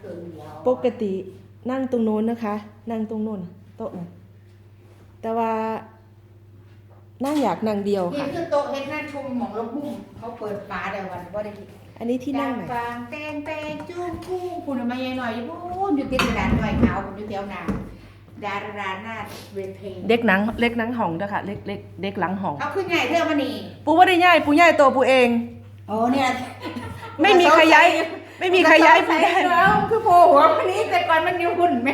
เกินเดียวปกตินั่งตรงโน้นนะคะ นั่งตรงโน้นโต๊ะนั้นแต่ว่านั่งอยากนั่งเดียวนี่ค่ะคือโต๊ะเฮ็ดหน้าชุมหมองลบบุ้งเขาเปิดฝาเดี๋ยววันว่าได้กินอันนี้ที่นั่งไหนฟางแตงแตงจุ้งกุ้งคุณมาใหญ่หน่อยอยู่พูนอยู่ติดร้านหน่อยขาวผมอยู่แถวนาดาราหน้าเวทีเด็กหนังเล็กหนังห้องเด้อค่ะเล็กเล็กเด็กหลังห้องเอาขึ้นใหญ่เท่ามานี่ปูว่าได้ย่ายปูย่ายตัวปูเองโอ้เนี่ยไม่มีใครย้าย ไม่มีใครย้ายปูใส่ได้แล้วคือโผล่หัวคนนี้แต่ก่อนมันนิ้วหุ่นไหม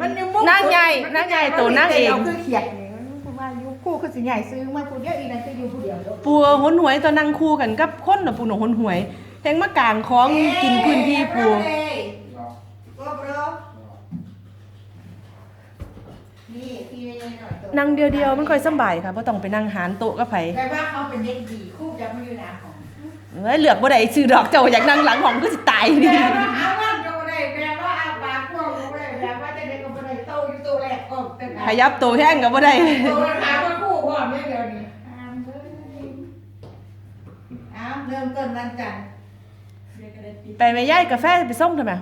มันนิ้วมุกนั่งใหญ่นั่งใหญ่ตัวนั่งเองาคือเขียดนี่คือว่ายุคคู่คือสิใหญ่ซื้อมาผู้เดียวอีนั่นคืออยู่ผู้เดียวเด้อปูหนหวยตัวนั่งคู่กันกับคนน่ะปูหนหนหวยแทงมากลางคล้องกินพื้นที่ปูก็บรนี่ที่หน่อยตัวนั่งเดียวๆมันค่อยสำบายค่ะเพราะต้องไปนั่งหารโต๊ะกับไผแปลว่าเขาเป็นเด็กดีคู่จะไม่อยู่นาของ เอ้ยเหลือกบ่ได้ซื้อดอกเจ้าอยากนั่งหลังห้องก็สิตายแปนี่ลว่าอาว่างก็ไม่ได้แปลว่าอาปากพวกก็ไม่ได้แปลว่าจะเด็กก็ไม่ได้โตอยู่ตัวแรกก็เป็นขยับตัวแห้งก็บ่ได้ตัวราคาก็คู่พร้อมเนี่ยเดี๋ยวนี้อ้าวเริ่มต้นวันจันทร์ไปแม่ย่ายกาแฟไปส่งทำไม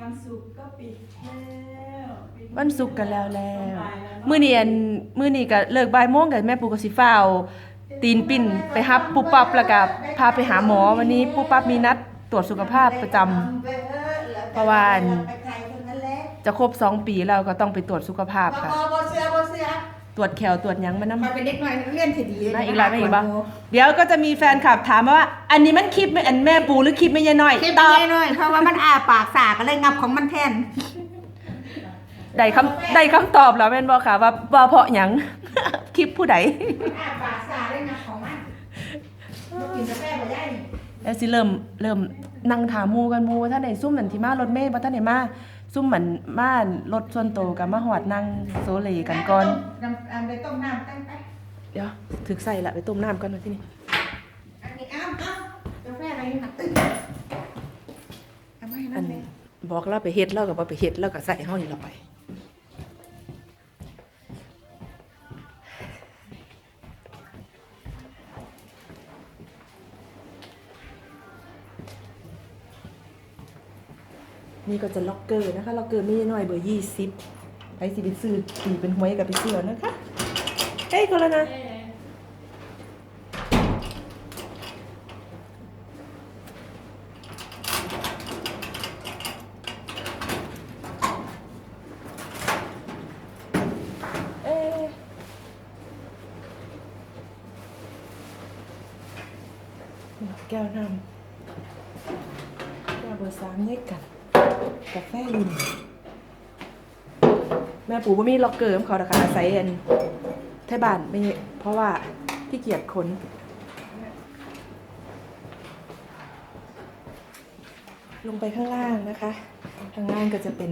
วันศุกร์ก็ปิดแล้วปิดวันศุกร์กันแล้วแล้ว บ่ายแล้วเนอะมื้อนี้อันมื้อนี้ก็เลิกบ่ายโมงกับแม่ปูก็สิฟ้าว ตีนปิ่นไปรับปุ๊บปั๊บแล้วก็พาไปหาหมอวันนี้ปุ๊บปั๊บมีนัดตรวจสุขภาพประจำเพราะว่าไปไกลคนนั้นจะครบสองปีแล้วก็ต้องไปตรวจสุขภาพค่ะ บ่เสือบ่เสือตรวจแขวตรวจหยังมานำมาเป็นเด็กน้อยเรียนที่ดีมาอีกแล้วมาอีกบ้างเดี๋ยวก็จะมีแฟนคลับถามมาว่า อันนี้มันคลิปอันแม่ปูหรือคลิปแม่ยายน้อยคลิปตอบน้อยเพราะว่ามันอาปากสาก็เลยงับของมันแทน ได้คำได้คำตอบแล้วแม่นบอกค่ะว่าว่าเพราะหยัง คลิปผู้ใดมันอาปากสาเลยงับของมันบ่กินกาแฟบ่ได้นี่แล้วสิเริ่มเริ่มนั่งถามหมูกันหมูว่าท่านไหนซุ่มเหมือนที่มารถเมย์ว่าท่านไหนมาซุ่มเหมือนมารถส่วนโตวกับมาหอดนั่งโซเลกันก่อนน้ำอันไปต้มน้ำตั้งไปเดี๋ยวถึกใส่ละไปต้มน้ำก่อนมาที่นี่อันนี้อ้าวอ้าวกาแฟอะไรนี่หักตึ้งเอามาให้อันั่นนเลยบอกเราไปเฮ็ดเรากับว่าไปเฮ็ดเราก็ใส่เฮานี่เราไป นี่ก็จะล็อกเกอร์นะคะ ล็อกเกอร์ไม่น้อยเบอร์ยี่สิบใครสิไปซื้อตีเป็นหวยกับไปซื้อนะคะเฮ้ยคนละนะเอ๊ะแก้วน้ำแก้วเบอร์สามเนี่ยกัน กาแฟลินแม่ปู่บ่มีล็อกเกอร์ของเขานะคะอาศัยอันไทยบ้านไม่เพราะว่าที่เกียจขนลงไปข้างล่างนะคะ ข้างล่างก็จะเป็น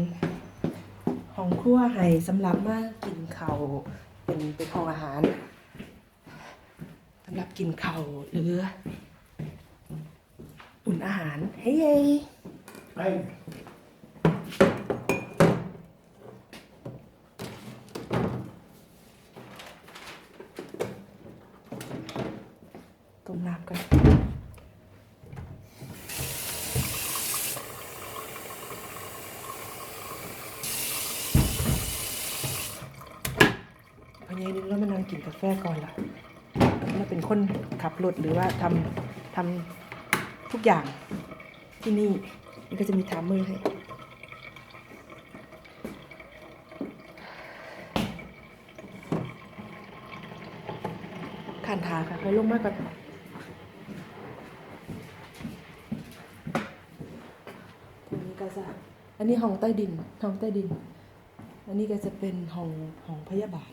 ห้องครัวให้สำหรับมากินข้าวเป็นเป็นห้องอาหารสำหรับกินข้าวหรือ อุ่นอาหาร เฮ้ย Hey. ต้มน้ำกันพอเย็นแล้วมานั่งกินกาแฟก่อนล่ะมาเป็นคนขับรถหรือว่าทำทำทุกอย่างที่นี่ มันก็จะมีทามมือให้ขันทาค่ะไปลงมากก่อนตรงนี้ ก็จะอันนี้ห้องใต้ดินห้องใต้ดิน อันนี้ก็จะเป็นห้องห้องพยาบาล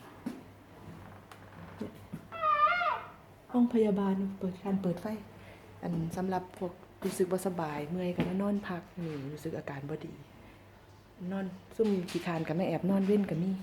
ห้องพยาบาลเปิดการเปิดไฟ อันสำหรับพวกรู้สึกบ่สบายเมื่อยกันนอนพักนี่รู้สึกอาการบ่ดี นอนซุ่มขี้คร้านกันแม่แอบนอนเว้นกันนี่